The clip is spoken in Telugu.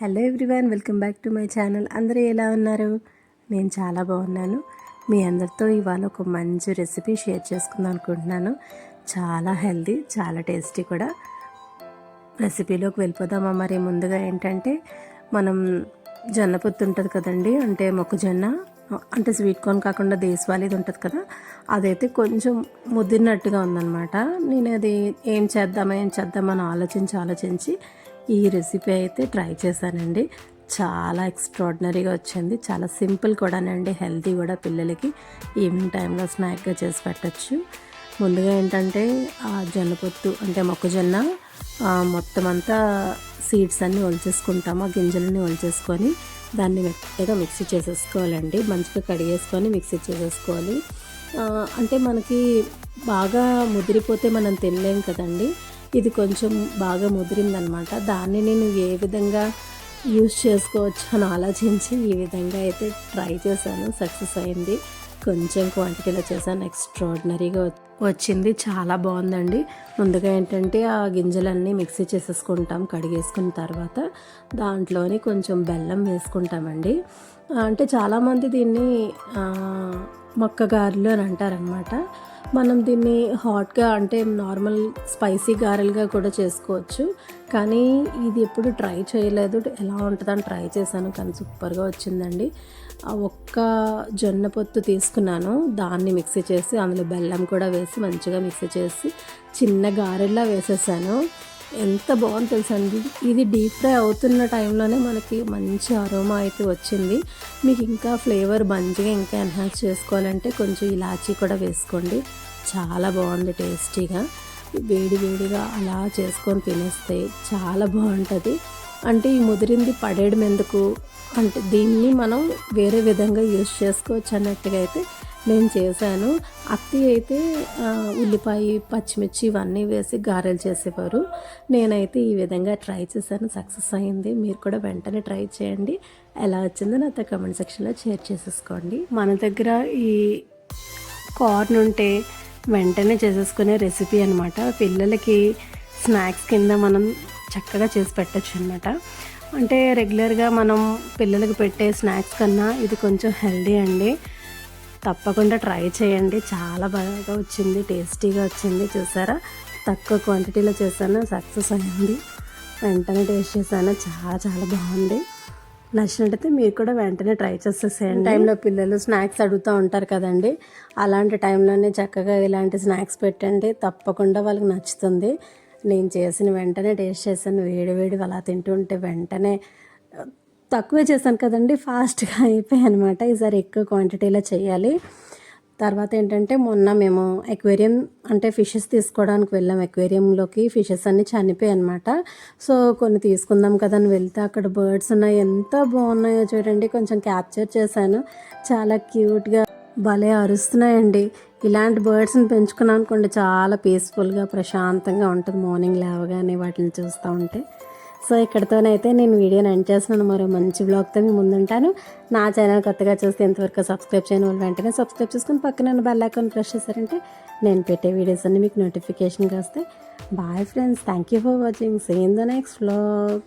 Hello everyone welcome back to my channel. అందరూ ఎలా ఉన్నారు? నేను చాలా బాగున్నాను. మీ అందరితో ఇవాళ ఒక మంచి రెసిపీ షేర్ చేసుకుందాం అనుకుంటున్నాను. చాలా హెల్దీ చాలా టేస్టీ కూడా. రెసిపీలోకి వెళ్ళిపోదామా మరి? ముందుగా ఏంటంటే మనం జొన్న పొత్తు ఉంటుంది కదండి అంటే మొక్కజొన్న అంటే స్వీట్ కార్న్ కాకుండా దేశవాళీది ఉంటుంది కదా అదైతే కొంచెం ముదిరినట్టుగా ఉందన్నమాట. నేను అది ఏం చేద్దామా ఏం చేద్దామని ఆలోచించి ఆలోచించి ఈ రెసిపీ అయితే ట్రై చేశానండి. చాలా ఎక్స్ట్రాడినరీగా వచ్చింది. చాలా సింపుల్ కూడానండి. హెల్తీ కూడా పిల్లలకి. ఈవినింగ్ టైంలో స్నాక్గా చేసి పెట్టచ్చు. ముందుగా ఏంటంటే ఆ జొన్న పొత్తు అంటే మొక్కజొన్న మొత్తం అంతా సీడ్స్ అన్నీ ఒలిచేసుకుంటాము. ఆ గింజలన్నీ ఒలిచేసుకొని దాన్ని మెత్తగా మిక్సీ చేసేసుకోవాలండి. మంచిగా కడిగేసుకొని మిక్సీ చేసేసుకోవాలి. అంటే మనకి బాగా ముదిరిపోతే మనం తినలేం కదండి. ఇది కొంచెం బాగా ముదిరిందనమాట. దాన్ని నేను ఏ విధంగా యూస్ చేసుకోవచ్చు అని ఆలోచించి ఈ విధంగా అయితే ట్రై చేశాను. సక్సెస్ అయింది. కొంచెం క్వాంటిటీలో చేశాను. ఎక్స్ట్రాడినరీగా వచ్చింది. చాలా బాగుందండి. ముందుగా ఏంటంటే ఆ గింజలన్నీ మిక్సీ చేసేసుకుంటాం. కడిగేసుకున్న తర్వాత దాంట్లోని కొంచెం బెల్లం వేసుకుంటామండి. అంటే చాలామంది దీన్ని మొక్కగారులు గారెలు అని అంటారనమాట మనం దీన్ని హాట్గా అంటే నార్మల్ స్పైసీ గారెలుగా కూడా చేసుకోవచ్చు. కానీ ఇది ఎప్పుడు ట్రై చేయలేదు. ఎలా ఉంటుందని ట్రై చేశాను కానీ సూపర్గా వచ్చిందండి. ఒక్క జొన్న పొత్తు తీసుకున్నాను. దాన్ని మిక్సీ చేసి అందులో బెల్లం కూడా వేసి మంచిగా మిక్సీ చేసి చిన్న గారెల్లా వేసేసాను. ఎంత బాగుంది తెలుసా అండి ఇది డీప్ ఫ్రై అవుతున్న టైంలోనే మనకి మంచి అరోమా అయితే వచ్చింది. మీకు ఇంకా ఫ్లేవర్ మంచిగా ఇంకా ఎన్హాన్స్ చేసుకోవాలంటే కొంచెం ఇలాచీ కూడా వేసుకోండి. చాలా బాగుంది టేస్టీగా. వేడి వేడిగా అలా చేసుకొని తినేస్తే చాలా బాగుంటుంది. అంటే ఈ ముదిరింది పడేయడం ఎందుకు? అంటే దీన్ని మనం వేరే విధంగా యూస్ చేసుకోవచ్చు అన్నట్టుగా అయితే నేను చేశాను. అత్తి అయితే ఉల్లిపాయ పచ్చిమిర్చి ఇవన్నీ వేసి గారెలు చేసేవారు. నేనైతే ఈ విధంగా ట్రై చేశాను. సక్సెస్ అయింది. మీరు కూడా వెంటనే ట్రై చేయండి. ఎలా వచ్చిందో నాతో కమెంట్ సెక్షన్లో షేర్ చేసేసుకోండి. మన దగ్గర ఈ కార్న్ ఉంటే వెంటనే చేసేసుకునే రెసిపీ అనమాట పిల్లలకి స్నాక్స్ కింద మనం చక్కగా చేసి పెట్టచ్చు అనమాట అంటే రెగ్యులర్గా మనం పిల్లలకు పెట్టే స్నాక్స్ కన్నా ఇది కొంచెం హెల్దీ అండి. తప్పకుండా ట్రై చేయండి. చాలా బాగా వచ్చింది టేస్టీగా వచ్చింది. చూసారా? తక్కువ క్వాంటిటీలో చేశాను. సక్సెస్ అయింది. వెంటనే టేస్ట్ చేశాను. చాలా చాలా బాగుంది. నచ్చినట్టయితే మీరు కూడా వెంటనే ట్రై చేసేసేయండి. టైంలో పిల్లలు స్నాక్స్ అడుగుతూ ఉంటారు కదండి. అలాంటి టైంలోనే చక్కగా ఇలాంటి స్నాక్స్ పెట్టండి. తప్పకుండా వాళ్ళకి నచ్చుతుంది. నేను చేసిన వెంటనే టేస్ట్ చేశాను. వేడి వేడి అలా తింటుంటే వెంటనే తక్కువే చేశాను కదండి ఫాస్ట్గా అయిపోయాయి అనమాట ఈసారి ఎక్కువ క్వాంటిటీలో చేయాలి. తర్వాత ఏంటంటే మొన్న మేము ఎక్వేరియం అంటే ఫిషెస్ తీసుకోవడానికి వెళ్ళాం. ఎక్వేరియంలోకి ఫిషెస్ అన్నీ చనిపోయాయి అనమాట సో కొన్ని తీసుకుందాం కదా అని వెళ్తే అక్కడ బర్డ్స్ ఉన్నాయి. ఎంత బాగున్నాయో చూడండి. కొంచెం క్యాప్చర్ చేశాను. చాలా క్యూట్గా భలే అరుస్తున్నాయండి. ఇలాంటి బర్డ్స్ని పెంచుకున్నాం అనుకోండి చాలా పీస్ఫుల్గా ప్రశాంతంగా ఉంటుంది. మార్నింగ్ లేవగానే వాటిని చూస్తూ ఉంటే. సో ఇక్కడితోనైతే నేను వీడియోని ఎండ్ చేస్తున్నాను. మరో మంచి బ్లాగ్తో మీ ముందుంటాను. నా ఛానల్ కొత్తగా చూస్తే ఇంతవరకు సబ్స్క్రైబ్ చేయని వాళ్ళు వెంటనే సబ్స్క్రైబ్ చేసుకుని పక్కన బెల్ ఐకాన్ ప్రెస్ చేశారంటే నేను పెట్టే వీడియోస్ అన్ని మీకు నోటిఫికేషన్గా వస్తాయి. Bye friends thank you for watching see in the next blog